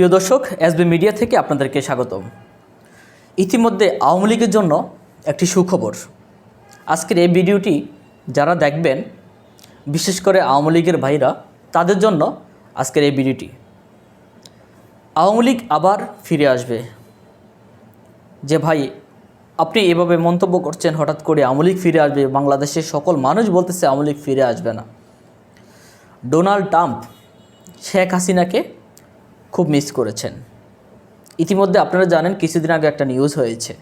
প্রিয় দর্শক SB media থেকে আপনাদেরকে স্বাগতম। ইতিমধ্যে আওয়ামী লীগের জন্য একটি সুখবর। আজকের এই ভিডিওটি যারা দেখবেন, বিশেষ করে আওয়ামী লীগের ভাইরা, তাদের জন্য আজকের এই ভিডিওটি। আওয়ামী লীগ আবার ফিরে আসবে। যে ভাই, আপনি এভাবে মন্তব্য করছেন, হঠাৎ করে আওয়ামী লীগ ফিরে আসবে, বাংলাদেশের সকল মানুষ বলতেছে আওয়ামী লীগ ফিরে আসবে না। ডোনাল্ড ট্রাম্প, শেখ হাসিনাকে খুব মিস করেছেন। ইতিমধ্যে আপনারা জানেন কিছুদিন আগে একটা নিউজ হয়েছে।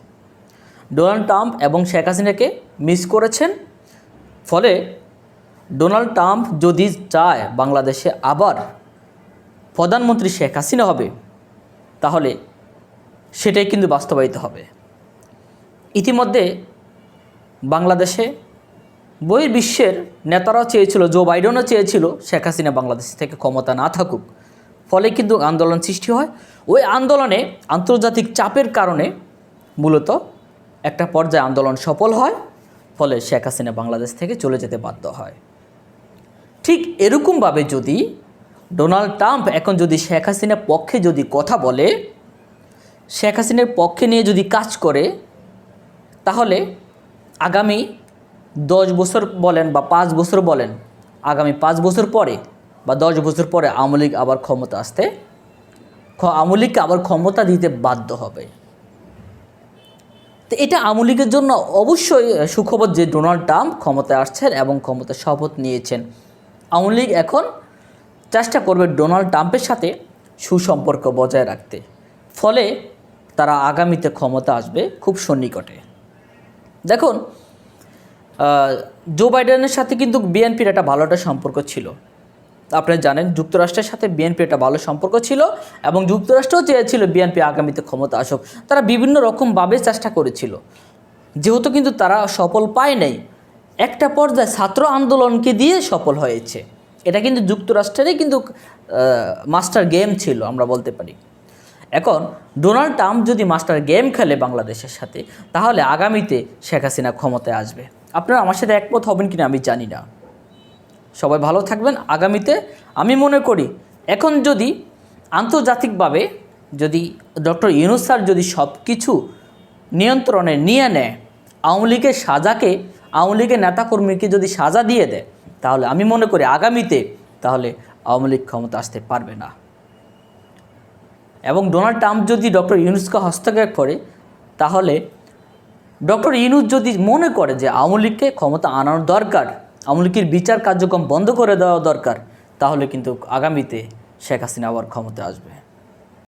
ডোনাল্ড ট্রাম্প এবং শেখ হাসিনাকে মিস করেছেন। ফলে ডোনাল্ড ট্রাম্প যদি চায় বাংলাদেশে আবার প্রধানমন্ত্রী শেখ হাসিনা হবে, তাহলে সেটাই কিন্তু বাস্তবায়িত হবে। ইতিমধ্যে বাংলাদেশে বহির্বিশ্বের নেতারাও চেয়েছিল জো বাইডেনও চেয়েছিল শেখ হাসিনা বাংলাদেশ থেকে ক্ষমতা না থাকুক। ফলে কিন্তু আন্দোলন সৃষ্টি হয়। ওই আন্দোলনে আন্তর্জাতিক চাপের কারণে মূলত একটা পর্যায়ে আন্দোলন সফল হয়, ফলে শেখ হাসিনা বাংলাদেশ থেকে চলে যেতে বাধ্য হয়। ঠিক এরকমভাবে যদি ডোনাল্ড ট্রাম্প এখন যদি শেখ হাসিনার পক্ষে যদি কথা বলে, শেখ হাসিনার পক্ষে নিয়ে যদি কাজ করে, তাহলে আগামী দশ বছর বলেন বা পাঁচ বছর বলেন, আগামী পাঁচ বছর পরে বা দশ বছর পরে আওয়ামী লীগ আবার ক্ষমতা আসতে আওয়ামী লীগকে আবার ক্ষমতা দিতে বাধ্য হবে। তো এটা আওয়ামী লীগের জন্য অবশ্যই সুখবর যে ডোনাল্ড ট্রাম্প ক্ষমতায় আসছেন এবং ক্ষমতা শপথ নিয়েছেন। আওয়ামী লীগ এখন চেষ্টা করবে ডোনাল্ড ট্রাম্পের সাথে সুসম্পর্ক বজায় রাখতে। ফলে তারা আগামীতে ক্ষমতা আসবে খুব সন্নিকটে। দেখুন জো বাইডেনের সাথে কিন্তু বিএনপির একটা ভালো একটা সম্পর্ক ছিল। আপনারা জানেন যুক্তরাষ্ট্রের সাথে বিএনপি একটা ভালো সম্পর্ক ছিল এবং যুক্তরাষ্ট্রও চেয়েছিল বিএনপি আগামীতে ক্ষমতা আসুক। তারা বিভিন্ন রকমভাবে চেষ্টা করেছিল। যেহেতু কিন্তু তারা সফল পায় নাই, একটা পর্যায়ে ছাত্র আন্দোলনকে দিয়ে সফল হয়েছে। এটা কিন্তু যুক্তরাষ্ট্রেরই কিন্তু মাস্টার গেম ছিল, আমরা বলতে পারি। এখন ডোনাল্ড ট্রাম্প যদি মাস্টার গেম খেলে বাংলাদেশের সাথে, তাহলে আগামীতে শেখ হাসিনা ক্ষমতায় আসবে। আপনারা আমার সাথে একমত হবেন কিনা আমি জানি না। সবাই ভালো থাকবেন। আগামীতে আমি মনে করি, এখন যদি আন্তর্জাতিকভাবে যদি ডক্টর ইউনুস স্যার যদি সব কিছু নিয়ন্ত্রণে নিয়ে নেয়, আওয়ামী লীগের সাজাকে, আওয়ামী লীগের নেতাকর্মীকে যদি সাজা দিয়ে দেয়, তাহলে আমি মনে করি আগামীতে তাহলে আওয়ামী লীগ ক্ষমতা আসতে পারবে না। এবং ডোনাল্ড ট্রাম্প যদি ডক্টর ইউনুসকে হস্তক্ষেপ করে, তাহলে ডক্টর ইউনুস যদি মনে করে যে আওয়ামী লীগকে ক্ষমতা আনানো দরকার আওয়ামী লীগের বিচার কার্যক্রম বন্ধ করে দেওয়া দরকার, তাহলে কিন্তু আগামীতে শেখ হাসিনা আবার ক্ষমতা আসবে।